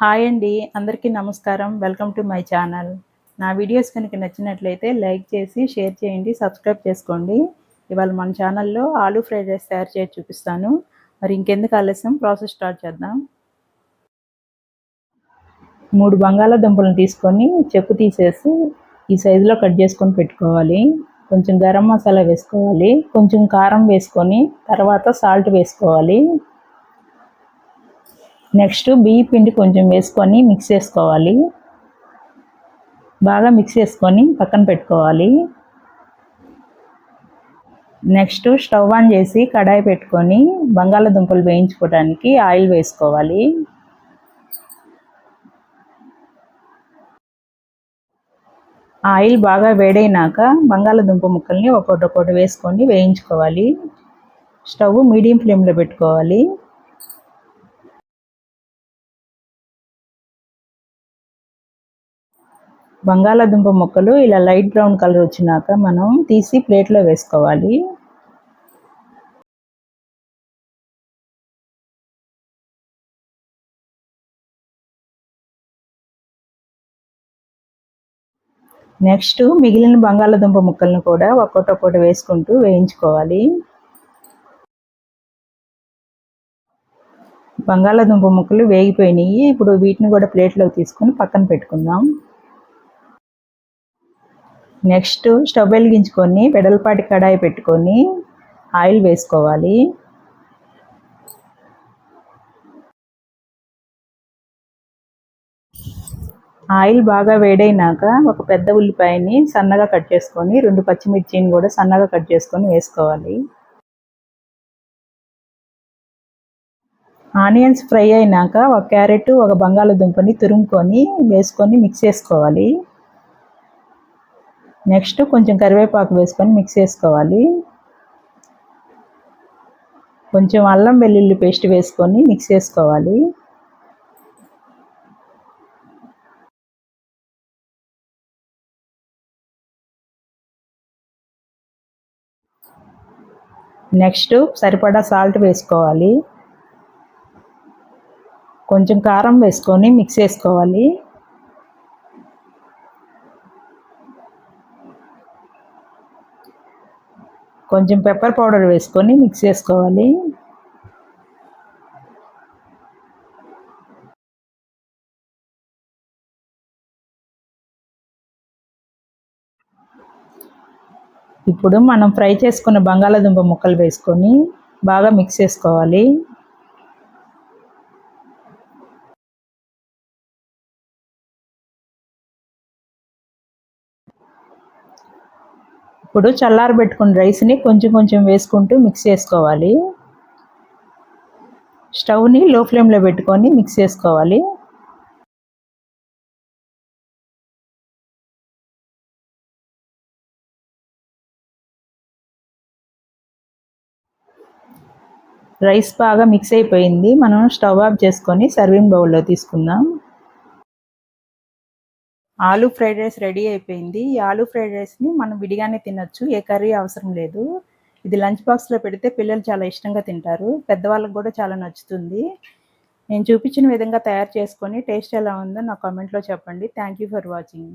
Hi అండి అందరికీ నమస్కారం. Welcome to my channel. నా వీడియోస్ కనుక నచ్చినట్లయితే లైక్ చేసి షేర్ చేయండి సబ్స్క్రైబ్ చేసుకోండి. ఇవాళ మన ఛానల్లో ఆలూ ఫ్రైడ్ రైస్ తయారు చేసి చూపిస్తాను. మరి ఇంకెందుకు ఆలస్యం? ప్రాసెస్ స్టార్ట్ చేద్దాం. మూడు బంగాళాదుంపలను తీసుకొని చెక్కు తీసేసి ఈ సైజులో కట్ చేసుకొని పెట్టుకోవాలి. కొంచెం గరం మసాలా వేసుకోవాలి. కొంచెం కారం వేసుకొని తర్వాత సాల్ట్ వేసుకోవాలి. నెక్స్ట్ బియ్య పిండి కొంచెం వేసుకొని మిక్స్ చేసుకోవాలి. బాగా మిక్స్ చేసుకొని పక్కన పెట్టుకోవాలి. నెక్స్ట్ స్టవ్ ఆన్ చేసి కడాయి పెట్టుకొని బంగాళాదుంపలు వేయించుకోవడానికి ఆయిల్ వేసుకోవాలి. ఆయిల్ బాగా వేడైనాక బంగాళాదుంప ముక్కల్ని ఒక్కొక్కటి ఒక్కొక్కటి వేసుకొని వేయించుకోవాలి. స్టవ్ మీడియం ఫ్లేమ్లో పెట్టుకోవాలి. బంగాళాదుంప ముక్కలు ఇలా లైట్ బ్రౌన్ కలర్ వచ్చినాక మనం తీసి ప్లేట్లో వేసుకోవాలి. నెక్స్ట్ మిగిలిన బంగాళాదుంప ముక్కలను కూడా ఒక్కొక్కటి ఒక్కొక్కటి వేసుకుంటూ వేయించుకోవాలి. బంగాళాదుంప ముక్కలు వేగిపోయినాయి. ఇప్పుడు వీటిని కూడా ప్లేట్లోకి తీసుకొని పక్కన పెట్టుకుందాం. నెక్స్ట్ స్టవ్ వెలిగించుకొని వెడల్పాటి కడాయి పెట్టుకొని ఆయిల్ వేసుకోవాలి. ఆయిల్ బాగా వేడైనాక ఒక పెద్ద ఉల్లిపాయని సన్నగా కట్ చేసుకొని రెండు పచ్చిమిర్చిని కూడా సన్నగా కట్ చేసుకొని వేసుకోవాలి. ఆనియన్స్ ఫ్రై అయినాక ఒక క్యారెట్ ఒక బంగాళదుంపని తురుముకొని వేసుకొని మిక్స్ చేసుకోవాలి. నెక్స్ట్ కొంచెం కరివేపాకు వేసుకొని మిక్స్ చేసుకోవాలి. కొంచెం అల్లం వెల్లుల్లి పేస్ట్ వేసుకొని మిక్స్ చేసుకోవాలి. నెక్స్ట్ సరిపడా సాల్ట్ వేసుకోవాలి. కొంచెం కారం వేసుకొని మిక్స్ చేసుకోవాలి. కొంచెం పెప్పర్ పౌడర్ వేసుకొని మిక్స్ చేసుకోవాలి. ఇప్పుడు మనం ఫ్రై చేసుకున్న బంగాళాదుంప ముక్కలు వేసుకొని బాగా మిక్స్ చేసుకోవాలి. ఇప్పుడు చల్లారబెట్టుకున్న రైస్ని కొంచెం కొంచెం వేసుకుంటూ మిక్స్ చేసుకోవాలి. స్టవ్ని లో ఫ్లేమ్లో పెట్టుకొని మిక్స్ చేసుకోవాలి. రైస్ బాగా మిక్స్ అయిపోయింది. మనం స్టవ్ ఆఫ్ చేసుకొని సర్వింగ్ బౌల్లో తీసుకుందాం. ఆలూ ఫ్రైడ్ రైస్ రెడీ అయిపోయింది. ఈ ఆలూ ఫ్రైడ్ రైస్ని మనం విడిగానే తినొచ్చు. ఏ కర్రీ అవసరం లేదు. ఇది లంచ్ బాక్స్లో పెడితే పిల్లలు చాలా ఇష్టంగా తింటారు. పెద్దవాళ్ళకి కూడా చాలా నచ్చుతుంది. నేను చూపించిన విధంగా తయారు చేసుకొని టేస్ట్ ఎలా ఉందో నా కామెంట్లో చెప్పండి. Thank you for watching.